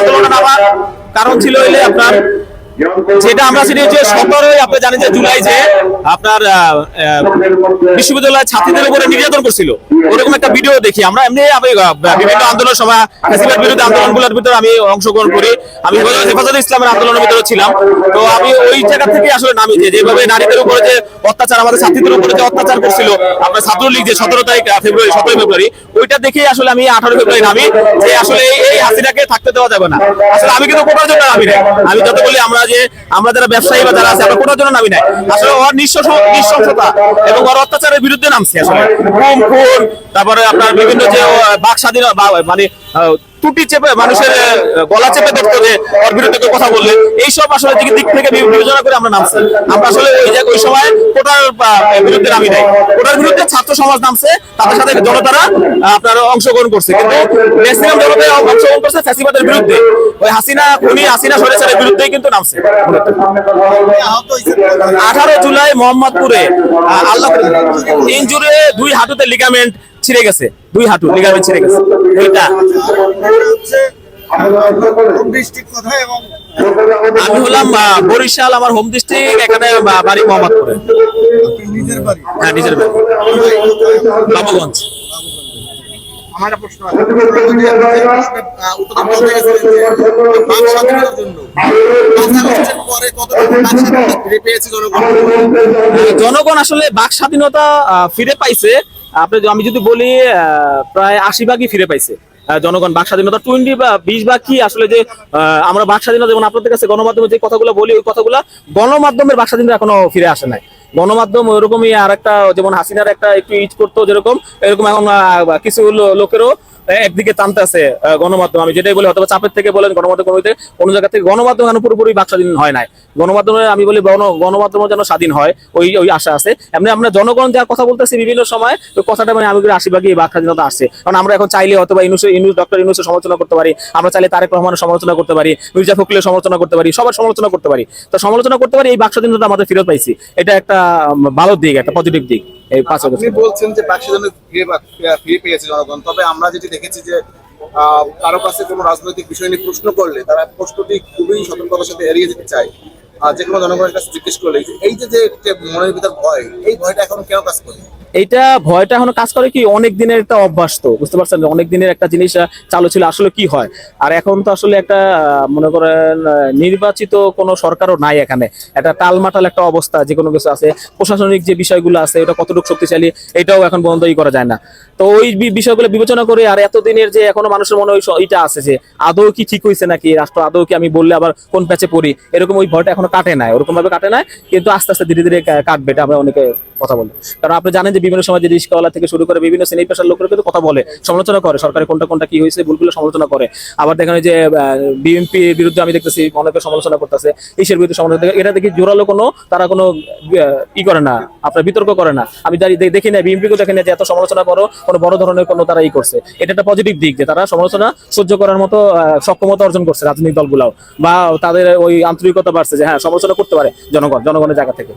আন্দোলনে নামার কারণ ছিল হইলে আপনার যেটা আমরা সেটা হচ্ছে সতেরোই আপনি জানেন যে জুলাই যে আপনার বিশ্ববিদ্যালয়ের ছাত্রীদের উপরে নির্যাতন করছিল। ওরকম একটা ভিডিও দেখি আমরা। এমনি বিভিন্ন আন্দোলন সময় ফ্যাসিবাদ বিরোধী আন্দোলনগুলোর ভিতরে আমি অংশগ্রহণ করি। আমি হেফাজত ইসলামের আন্দোলনের ভিতরে ছিলাম। তো আমি ওই জায়গা থেকে আসলে নামি যেভাবে নারীদের উপরে যে অত্যাচার, আমাদের ছাত্রীদের উপরে যে অত্যাচার করছিল, আপনার ছাত্রলীগ যে সতেরো তারিখ ফেব্রুয়ারি, সতেরোই ফেব্রুয়ারি, ওইটা দেখেই আসলে আমি আঠারো ফেব্রুয়ারি নামি যে আসলে এই- হাসিনাকে থাকতে দেওয়া যাবে না। আসলে আমি কিন্তু কোটার জন্য নামি নাই। আমি যত বলি আমরা যে আমরা যারা ব্যবসায়ী বা যারা আছে, আমরা কোটার জন্য নামি নাই। আসলে ওর নৃশংসতা এবং ওর অত্যাচারের বিরুদ্ধে নামছি আসলে। খুন খুন তারপরে আপনার বিভিন্ন যে বাক স্বাধীন মানে টুটি চেপে, মানুষের গলা চেপে ধরতো যে ওর বিরুদ্ধে কথা বললে। এইসব আসলে দিক দিক থেকে বিবেচনা করে আমরা নামছি। আমরা আসলে ওই জায়গায় ওই সময় কোটার বিরুদ্ধে নামি নাই। কোটার বিরুদ্ধে ছাত্র সমাজ নামছে, তাদের সাথে জনতারা আপনার অংশগ্রহণ করছে। কিন্তু ম্যাক্সিমাম জনতা অংশগ্রহণ করছে ফ্যাসিবাদের বিরুদ্ধে। ওই হাসিনা, খুনি হাসিনা সরেসারের বিরুদ্ধেই কিন্তু নামছে। আঠারো জুলাই মোহাম্মদপুরে আল্লাহ ইনজুরে দুই হাঁটুতে লিগামেন্ট ছিঁড়ে গেছে। দুই হাঁটু লিগামেন্ট ছিঁড়ে গেছে। আমি হলাম বরিশাল আমার হোম ডিস্ট্রিক্ট এখানে বাড়ি মোহাম্মদপুরে। হ্যাঁ নিজের বাড়ি। বাবুগঞ্জ। আমার প্রশ্ন জনগণ? আসলে বাক স্বাধীনতা ফিরে পাইছে। আপনি আমি যদি বলি প্রায় আশি ভাগই ফিরে পাইছে। জনগণ বাক স্বাধীনতা টোয়েন্টি বা বিশ ভাগ কি আসলে যে আমরা বাক স্বাধীনতা যেমন আপনাদের কাছে গণমাধ্যমে যে কথাগুলো বলি, ওই কথাগুলো গণমাধ্যমের বাক স্বাধীনতা এখনও ফিরে আসে নাই। গণমাধ্যম ওইরকমই আর একটা যেমন হাসিনার একটা একটু ইট করতো যেরকম, এরকম এখন কিছু লোকেরও একদিকে টানতে আছে গণমাধ্যম। আমি যেটাই বলি হয়তো চাপের থেকে বলেন, গণমাধ্যম কমিতে কোনো জায়গা থেকে গণমাধ্যম এখন পুরোপুরি বাক স্বাধীন হয় নাই। গণমাধ্যমে আমি বলি, গণ, গণমাধ্যম যেন স্বাধীন হয়, ওই ওই আশা আছে। এমনি আমরা জনগণ যা কথা বলতেছি বিভিন্ন সময় ওই কথাটা মানে আমি বলি আশিভাগই বাক স্বাধীনতা আসছে। কারণ আমরা এখন চাইলে হয়তো বা ইনুস ইনুস ডক্টর ইনুসের সমালোচনা করতে পারি, আমরা চাইলে তারেক রহমানের সমালোচনা করতে পারি, মির্জা ফখরুলের সমালোচনা করতে পারি, সবার সমালোচনা করতে পারি। তো সমালোচনা করতে পারি, এই বাক স্বাধীনতা আমাদের ফেরত পাইছি। এটা একটা ভালো দিক একটা পজিটিভ দিক এই পাঁচ আপনি বলছেন যে বাকি স্বাধীনতা ফিরে ফিরে পেয়েছে জনগণ। তবে আমরা যেটি দেখেছি যে আহ, কারও কাছে কোনো রাজনৈতিক বিষয় নিয়ে প্রশ্ন করলে তারা প্রশ্নটি খুবই সতর্কতার সাথে এড়িয়ে যেতে চায়। আর যে কোনো জনগণের কাছে জিজ্ঞেস করলে এই যে যে মনের ভিতর ভয় এই ভয়টা এখন কেন কাজ করে এইটা ভয়টা এখনও কাজ করে কি অনেক দিনের একটা অভ্যাস তো, বুঝতে পারছেন? অনেক দিনের একটা জিনিস চালু ছিল, আসলে কি হয়? আর এখন তো আসলে একটা মনে করেন নির্বাচিত কোনো সরকারও নাই এখানে। একটা টালমাটাল একটা অবস্থা যে কোনো কিছু আছে। প্রশাসনিক যে বিষয়গুলো আছে এটা কতটুকু শক্তিশালী, এটাও এখন বন্ধই করা যায় না। তো ওই বিষয়গুলো বিবেচনা করে, আর এতদিনের যে এখনও মানুষের মনে ওই এইটা আছে যে, আদৌ কি ঠিক হয়েছে নাকি রাষ্ট্র? আদৌ কি আমি বললে আবার কোন প্যাচে পড়ি? এরকম ওই ভয়টা এখনও কাটে নাই। ওরকম ভাবে কাটে নাই, কিন্তু আস্তে আস্তে ধীরে ধীরে কাটবে, এটা আমরা অনেকে কথা বলে। কারণ আপনি জানেন যে বিভিন্ন সময় যে রিস্কওয়ালা থেকে শুরু করে বিভিন্ন শ্রেণি পেশার লোকেরা কিন্তু কথা বলে, সমালোচনা করে, সরকারের কোনটা কোনটা কি হয়েছে, ভুলগুলো সমালোচনা করে। আবার দেখেন যে বিএনপি বিরুদ্ধে আমি দেখতেছি, অনেকে সমালোচনা করতেছে ইসের বিরুদ্ধে সমালোচনা। এটা দেখি জোরালো কোনো, তারা কোনো ই করে না, আপনার বিতর্ক করে না। আমি দেখি না বিএনপিকেও দেখি না যে এত সমালোচনা করো, কোনো বড় ধরনের কোনো তারা ই করছে। এটা একটা পজিটিভ দিক যে তারা সমালোচনা সহ্য করার মতো সক্ষমতা অর্জন করছে রাজনৈতিক দলগুলাও। বা তাদের ওই আন্তরিকতা বাড়ছে যে হ্যাঁ সমালোচনা করতে পারে জনগণ, জনগণের জায়গা থেকে।